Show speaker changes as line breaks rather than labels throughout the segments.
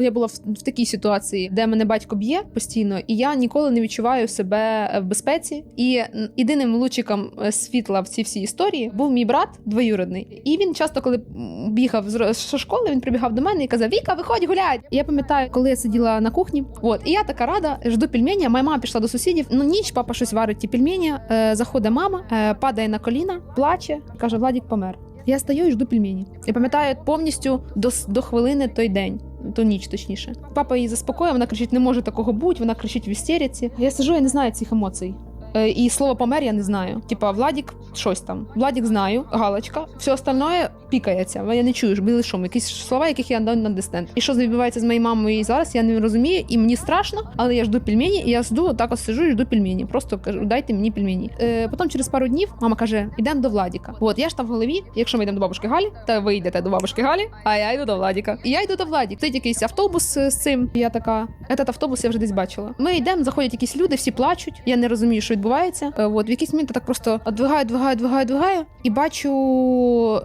Я була в, такій ситуації, де мене батько б'є постійно, і я ніколи не відчуваю себе в безпеці. І єдиним лучиком е, світла в цій всій історії був мій брат двоюродний. І він часто, коли бігав з школи, він прибігав до мене і казав: Віка, виходь гулять. Я пам'ятаю, коли я сиділа на кухні. От, і я така рада, жду пельмені. Моя мама пішла до сусідів. Ну ніч, папа щось варить ті пельмені. Е, заходить мама, е, падає на коліна, плаче, каже: Владік помер. Я стою і жду пельмені. Я пам'ятаю повністю до, до хвилини той день. Ту ніч, точніше. Папа її заспокоїв, вона кричить: не може такого бути, вона кричить в істериці. Я сижу, я не знаю цих емоцій. Е, І слово помер я не знаю. Типа Владік, щось там. Владік знаю, галочка. Все остальное пікається. Я не чую ж білий шум, якісь слова, яких я не understand. І що відбувається з моєю мамою і зараз, я не розумію, і мені страшно, але я жду пельмені, і я жду, так от сижу і жду пельмені. Просто кажу, дайте мені пельмені. Е, потім через пару днів мама каже: йдемо до Владіка. От я ж там в голові, якщо ми йдемо до бабушки Галі, то ви йдете до бабушки Галі, а я йду до Владіка. І я йду до Владіка. Стоїть якийсь автобус е, з цим. І я така, этот автобус я вже десь бачила. Ми йдемо, заходять якісь люди, всі плачуть. Я не розумію, що відбувається. Е, От в якийсь момент я так просто двигаю, двигаю, двигаю, двигаю, і бачу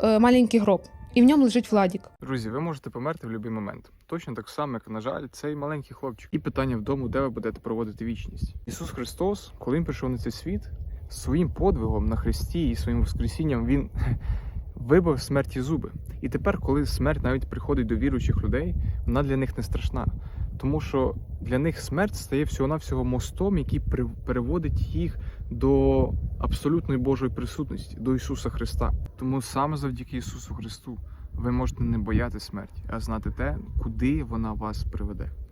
е, маленький гроб. І в ньому лежить Владік.
Друзі, ви можете померти в будь-який момент. Точно так само, як, на жаль, цей маленький хлопчик. І питання вдому, де ви будете проводити вічність. Ісус Христос, коли він прийшов на цей світ, своїм подвигом на хресті і своїм воскресінням він вибив смерті зуби. І тепер, коли смерть навіть приходить до віруючих людей, вона для них не страшна. Тому що для них смерть стає всього-навсього мостом, який переводить їх до абсолютної Божої присутності, до Ісуса Христа. Тому саме завдяки Ісусу Христу ви можете не бояти смерті, а знати те, куди вона вас приведе.